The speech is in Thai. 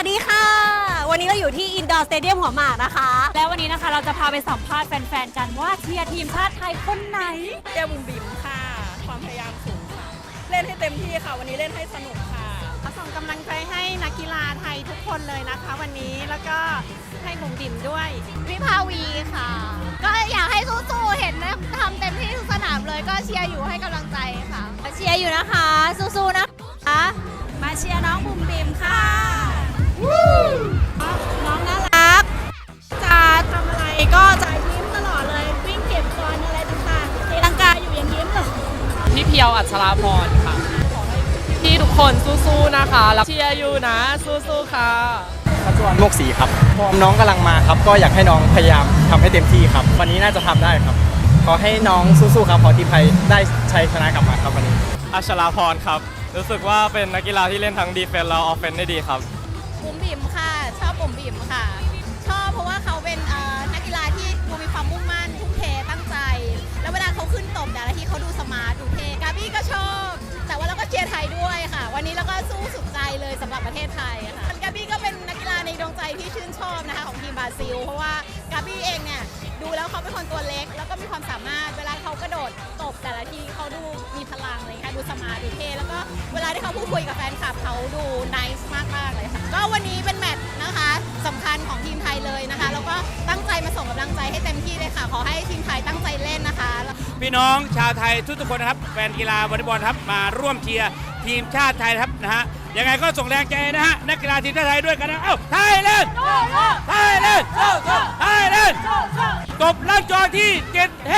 วัสดีค่ะ วันนี้เราอยู่ที่อินดอร์สเตเดียมหัวหมากนะคะ แล้ววันนี้นะคะเราจะพาไปสัมภาษณ์แฟนๆกันว่าเชียร์ทีมชาติไทยคนไหนแก้วบุ๋มบิ๋มค่ะ ความพยายามสูงค่ะ เล่นให้เต็มที่ค่ะ วันนี้เล่นให้สนุกค่ะส่งกำลังใจให้นักกีฬาไทยทุกคนเลยนะคะ วันนี้แล้วก็ให้บุ๋มบิ่มด้วยวิภาวีค่ะ ก็อยากให้สู้ๆเห็นนะทำเต็มที่ทุกสนามเลยก็เชียร์อยู่ให้กำลังใจค่ะเชียร์อยู่นะคะสู้ๆนะคะมาเชียร์น้องบุ๋มบิมค่ะ พี่เพียวอัชราพรค่ะพี่ทุกคนสู้ๆนะคะแล้วเชียร์อยู่นะ สู้ๆค่ะชัชวานโมกศรีครับน้องกำลังมาครับ ก็อยากให้น้องพยายามทำให้เต็มที่ครับ วันนี้น่าจะทำได้ครับ ขอให้น้องสู้ๆครับขอทีมไทยได้ชัยชนะกลับมาครับวันนี้ อัชราพรครับ รู้สึกว่าเป็นนักกีฬาที่เล่นทั้งดีเฟนส์และออฟเฟนได้ดีครับ บุ๋มบิ่มค่ะ ชอบบุ๋มบิ่มค่ะ ชอบเพราะว่า เลยสำหรับประเทศไทยค่ะกาบี้ก็เป็นนักกีฬาในดวงใจที่ชื่นชอบนะคะของทีมบราซิล เพราะว่ากาบี้เองเนี่ยดูแล้วเขาเป็นคนตัวเล็ก แล้วก็มีความสามารถเวลาเขากระโดดตบแต่ละทีเขาดูมีพลังเลยค่ะดูสมาร์ทดูเท่แล้วก็เวลาที่เขาพูดคุยกับแฟนคลับเขาดูนิสมากๆเลยค่ะก็วันนี้เป็นแมตช์นะคะสำคัญของทีมไทยเลยนะคะแล้วก็ตั้งใจมาส่งกำลังใจให้เต็มที่เลยค่ะ ขอให้ทีมไทยตั้งใจเล่นนะคะ พี่น้องชาวไทยทุกๆคนนะครับแฟนกีฬาวอลเลย์บอลครับมาร่วมเชียร์ทีมชาติไทยนะครับนะฮะ ยังไงก็ส่งแรงใจนะฮะนักกีฬาทีมชาติไทยด้วยกันนะเอ้าไทยเล่นไทยเล่นไทยเล่นตบลังจอที่7 HD ครับ